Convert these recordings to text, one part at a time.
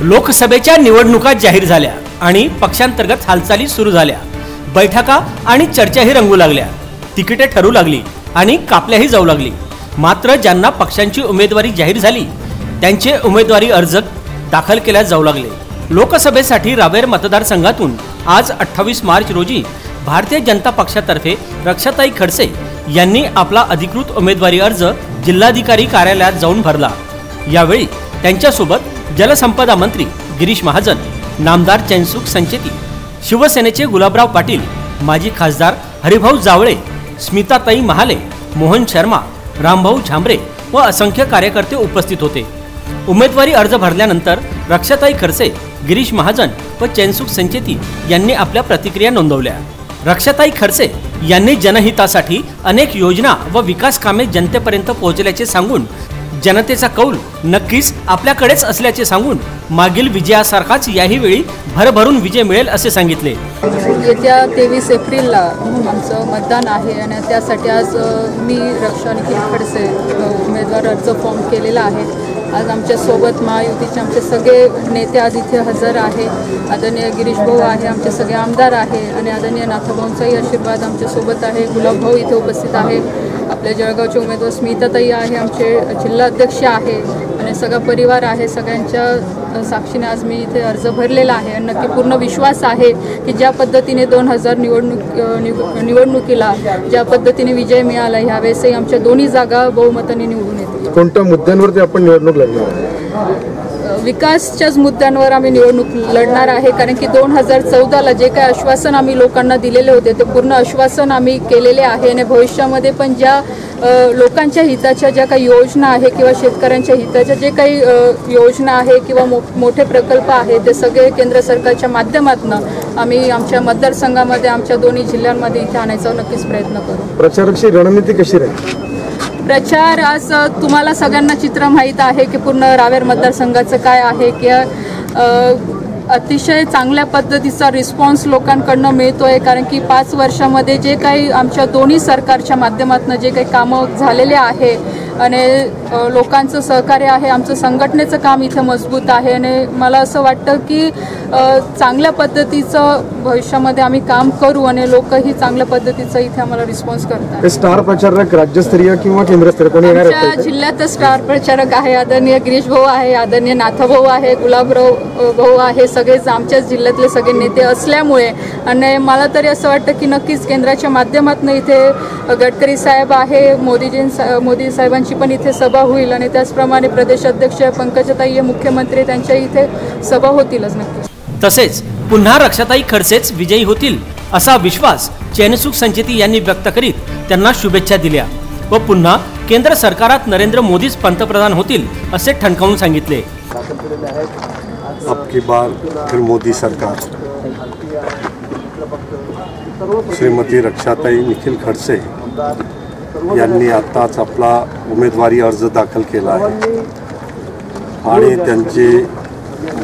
लोकसभेच्या निवडणुका जाहीर झाल्या आणि पक्षांतर्गत हालचाली सुरू झाल्या. बैठका आणि चर्चाही रंगू लागल्या. तिकिटे ठरू लागली आणि कापल्याही जाऊ लागली. मात्र ज्यांना पक्षांची उमेदवारी जाहीर झाली त्यांचे उमेदवारी अर्ज दाखल केल्या जाऊ लागले. लोकसभेसाठी रावेर मतदारसंघातून आज अठ्ठावीस मार्च रोजी भारतीय जनता पक्षातर्फे रक्षाताई खडसे यांनी आपला अधिकृत उमेदवारी अर्ज जिल्हाधिकारी कार्यालयात जाऊन भरला. यावेळी त्यांच्यासोबत जलसंपदा मंत्री गिरीश महाजन नामदार चैनसुख संचेती शिवसेनेचे गुलाबराव पाटील माजी खासदार हरिभाऊ जावळे स्मिताताई महाले मोहन शर्मा रामभाऊ झांबरे व असंख्य कार्यकर्ते उपस्थित होते. उमेदवारी अर्ज भरल्यानंतर रक्षाताई खडसे गिरीश महाजन व चैनसुख संचेती यांनी आपल्या प्रतिक्रिया नोंदवल्या. रक्षाताई खडसे यांनी जनहितासाठी अनेक योजना व विकास कामे जनतेपर्यंत पोहोचल्याचे सांगून जनतेचा कौल नक्कीच आपल्याकडेच असल्याचे सांगून मागील विजयासारखाच याही वेळी भरभरून विजय मिळेल असे सांगितले. येत्या तेवीस एप्रिलला आमचं मतदान आहे आणि त्यासाठी आज मी रक्षा निखिल खडसे उमेदवार अर्ज फॉर्म केलेला आहे. आज आमच्यासोबत महायुतीचे आमचे सगळे नेते आज इथे हजर आहे. आदरणीय गिरीश भाऊ आहे आमचे सगळे आमदार आहे आणि आदरणीय नाथभाऊंचाही आशीर्वाद आमच्यासोबत आहे. गुलाब भाऊ इथे उपस्थित आहे आपल्या जळगावचे उमेदवार स्मिताताई आहे आमचे जिल्हाध्यक्ष आहे. आणि सगळा परिवार आहे सगळ्यांच्या साक्षीने आज मी इथे अर्ज भरलेला आहे. आणि नक्की पूर्ण विश्वास आहे की ज्या पद्धतीने दोन हजार निवडणूक निव- निवडणुकीला ज्या पद्धतीने विजय मिळाला ह्यावेळेसही आमच्या दोन्ही जागा बहुमताने निवडून येतील. कोणत्या मुद्द्यांवरती आपण निवडणूक लढणार विकासच्याच मुद्द्यांवर आम्ही निवडणूक लढणार आहे. कारण की दोन हजार चौदाला जे काही आश्वासन आम्ही लोकांना दिलेले होते ते पूर्ण आश्वासन आम्ही केलेले आहे. आणि भविष्यामध्ये पण ज्या लोकांच्या हिताच्या ज्या काही योजना आहे किंवा शेतकऱ्यांच्या हिताच्या जे काही योजना आहे किंवा मो मोठे प्रकल्प आहे ते सगळे केंद्र सरकारच्या माध्यमातून आम्ही आमच्या मतदारसंघामध्ये आमच्या दोन्ही जिल्ह्यांमध्ये इथे आणायचा नक्कीच प्रयत्न करू. प्रचाराची रणनीती कशी राहील? प्रचार आज तुम्हाला सगळ्यांना चित्र माहीत आहे की पूर्ण रावेर मतदारसंघाचं काय आहे की अतिशय चांगल्या पद्धतीचा रिस्पॉन्स लोकांकडनं मिळतो आहे कारण की पाच वर्षामध्ये जे काही आमच्या दोन्ही सरकारच्या माध्यमातून जे काही कामं झालेले आहे आणि लोकांचं सहकार्य आहे आमचं संघटनेचं काम इथे मजबूत आहे आणि मला असं वाटतं की चांगल्या पद्धतीचं भविष्यामध्ये आम्ही काम करू आणि लोकही चांगल्या पद्धतीचा इथे आम्हाला रिस्पॉन्स करतात स्टार प्रचारक राज्यस्तरीय किंवा केंद्रस्तरीय कोणी आमच्या? जिल्ह्यात स्टार प्रचारक आहे आदरणीय गिरीश भाऊ आहे आदरणीय नाथभाऊ आहे गुलाबराव भाऊ आहे सगळेच आमच्याच जिल्ह्यातले सगळे नेते असल्यामुळे आणि मला तरी असं वाटतं की नक्कीच केंद्राच्या माध्यमातून इथे गडकरी साहेब आहे मोदीजी मोदी साहेबांची पण इथे सभा होईल आणि त्याचप्रमाणे प्रदेश अध्यक्ष पंकजताई हे मुख्यमंत्री त्यांच्या इथे सभा होतीलच नक्कीच तसेच पुन्हा रक्षाताई खडसेच विजयी होतील असा विश्वास चैनसुख संचेती यांनी व्यक्त करीत त्यांना शुभेच्छा दिल्या व पुन्हा केंद्र सरकारात नरेंद्र मोदीच पंतप्रधान होतील असे ठणकावून सांगितले. अब की बार फिर मोदी सरकार। श्रीमती रक्षाताई निखिल खडसे यांनी आत्ताच आपला उमेदवारी अर्ज दाखल केला आहे. आणि त्यांची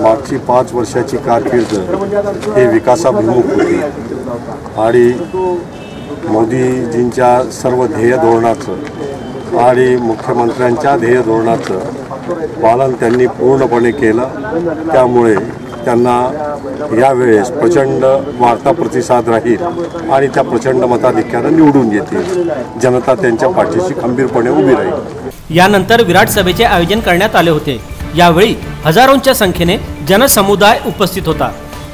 मागची पाच वर्षाची कारकीर्द हे विकासाभिमुख होती. आणि मोदीजींच्या सर्व ध्येय धोरणाचं आणि मुख्यमंत्र्यांच्या ध्येय धोरणाचं पालन त्यांनी पूर्णपणे केलं. त्यामुळे त्यांना यावेळेस प्रचंड वार्ता प्रतिसाद राहील आणि त्या प्रचंड मताधिक्यानं निवडून येतील. जनता त्यांच्या पाठीशी खंबीरपणे उभी राहील. यानंतर विराट सभेचे आयोजन करण्यात आले होते. यावेळी हजारोंच्या संख्येने जनसमुदाय उपस्थित होता.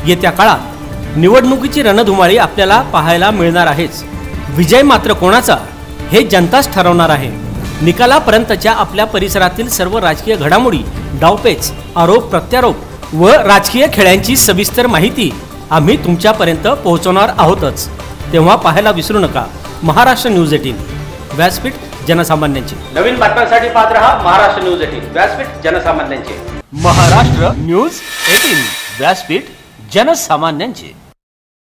येत्या काळात निवडणुकीची रणधुमाळी आपल्याला पाहायला मिळणार आहेच. विजय मात्र कोणाचा हे जनताच ठरवणार आहे. निकालापर्यंतच्या आपल्या परिसरातील सर्व राजकीय घडामोडी डावपेच आरोप प्रत्यारोप व राजकीय खेळ्यांची सविस्तर माहिती आम्ही तुमच्यापर्यंत पोहोचवणार आहोतच. तेव्हा पाहायला विसरू नका. Maharashtra news eighteen. व्यासपीठ जनसामान्यांचे. नवीन बातम्यांसाठी पाहत रहा महाराष्ट्र न्यूज एटीन. व्यासपीठ जनसामान्यांचे. Maharashtra news eighteen. व्यासपीठ जनसामान्यांचे.